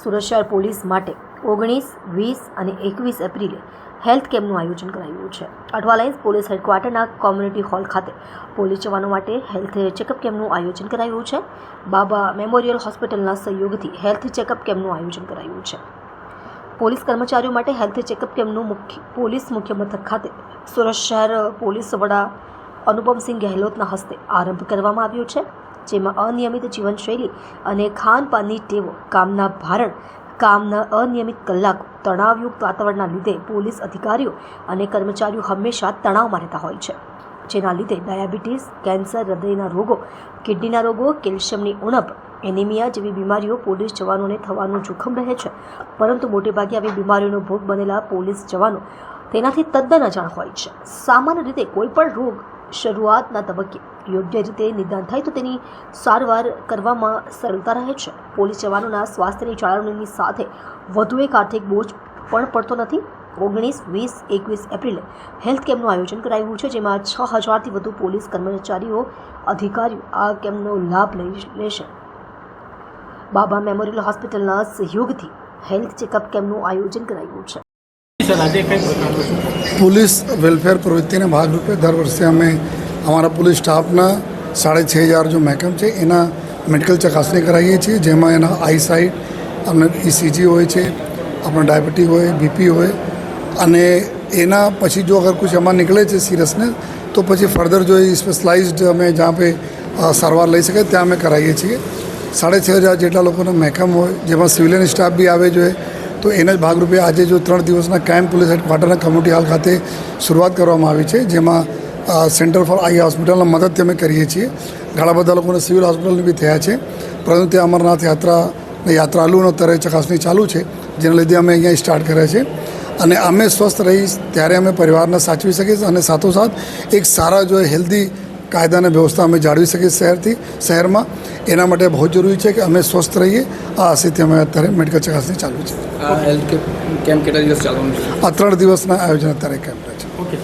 સુરત શહેર પોલીસ માટે ઓગણીસ, વીસ અને એકવીસ એપ્રિલે હેલ્થ કેમ્પનું આયોજન કરાયું છે. અઠવાલાઇન્સ પોલીસ હેડક્વાર્ટરના કોમ્યુનિટી હોલ ખાતે પોલીસ જવાનો માટે હેલ્થ ચેકઅપ કેમ્પનું આયોજન કરાયું છે. બાબા મેમોરિયલ હોસ્પિટલના સહયોગથી હેલ્થ ચેકઅપ કેમ્પનું આયોજન કરાયું છે. પોલીસ કર્મચારીઓ માટે હેલ્થ ચેકઅપ કેમ્પનું મુખ્ય, પોલીસ મુખ્ય મથક ખાતે સુરત શહેર પોલીસ વડા અનુપમસિંહ ગહેલોતના હસ્તે આરંભ કરવામાં આવ્યો છે. જેમાં અનિયમિત જીવનશૈલી અને ખાનપાનની ટેવો, કામના ભારણ, કામના અનિયમિત કલાકો, તણાવયુક્ત વાતાવરણના લીધે પોલીસ અધિકારીઓ અને કર્મચારીઓ હંમેશા તણાવમાં રહેતા હોય છે. જેના લીધે ડાયાબિટીસ, કેન્સર, હૃદયના રોગો, કિડનીના રોગો, કેલ્શિયમની ઉણપ, એનિમિયા જેવી બીમારીઓ પોલીસ જવાનોને થવાનું જોખમ રહે છે. પરંતુ મોટેભાગે આવી બીમારીઓનો ભોગ બનેલા પોલીસ જવાનો તેનાથી તદ્દન અજાણ હોય છે. સામાન્ય રીતે કોઈપણ રોગ શરૂઆતના તબક્કે યોગ્ય રીતે નિદાન થાય તો તેની સારવાર કરવામાં સરળતા રહે છે. પોલીસ જવાનોના સ્વાસ્થ્યની જાળવણીની સાથે વધુ એક આર્થિક બોજ પણ પડતો નથી. ઓગણીસ વીસ એકવીસ એપ્રિલે હેલ્થ કેમ્પનું આયોજન કરાયું છે જેમાં છ હજારથી વધુ પોલીસ કર્મચારીઓ અધિકારીઓ આ કેમ્પનો લાભ લઈ લેશે. બાબા મેમોરિયલ હોસ્પિટલના સહયોગથી હેલ્થ ચેકઅપ કેમ્પનું આયોજન કરાયું છે. પોલીસ વેલફેર પ્રવૃત્તિના ભાગરૂપે દર વર્ષે અમે અમારા પોલીસ સ્ટાફના સાડે છ હજાર જો મહેકમ છે, એના મેડિકલ ચકાસણી કરાવીએ છીએ, જેમાં એના આઈસાઇટ આપણે ઇસીજી હોય છે, આપણે ડાયાબિટીસ હોય, બીપી હોય, અને એના પછી જો અગર કુછ એમાં નીકળે છે સિરિયસનેસ તો પછી ફર્ધર જો એ સ્પેશલાઇઝડ અમે જ્યાં પે સારવાર લઈ શકે, ત્યાં અમે કરાવીએ છીએ. સાડે છ હજાર જેટલા લોકોનો મહેકમ હોય, જેમાં સિવિલિયન સ્ટાફ બી આવે જોઈએ, તો એના જ ભાગરૂપે આજે જો ત્રણ દિવસના કેમ્પ પોલીસ હેડક્વાર્ટરના કમ્યુનિટી હોલ ખાતે શરૂઆત કરવામાં આવી છે, જેમાં સેન્ટર ફોર આઈ હોસ્પિટલના મદદથી અમે કરીએ છીએ. ઘણા બધા લોકોને સિવિલ હોસ્પિટલની બી થયા છે. પરંતુ ત્યાં અમરનાથ યાત્રા યાત્રાળુનો અત્યારે ચકાસણી ચાલુ છે જેના લીધે અમે અહીંયા સ્ટાર્ટ કર્યા છે. અને અમે સ્વસ્થ રહી ત્યારે અમે પરિવારને સાચવી શકીએ અને સાથોસાથ એક સારા જો હેલ્ધી કાયદાને વ્યવસ્થા અમે જાળવી શકીએ શહેરથી શહેરમાં. એના માટે બહુ જરૂરી છે કે અમે સ્વસ્થ રહીએ. આ આશયથી અમે અત્યારે મેડિકલ ચકાસણી ચાલુ છે. આ ત્રણ દિવસના આયોજન અત્યારે કેમ્પ છે. ઓકે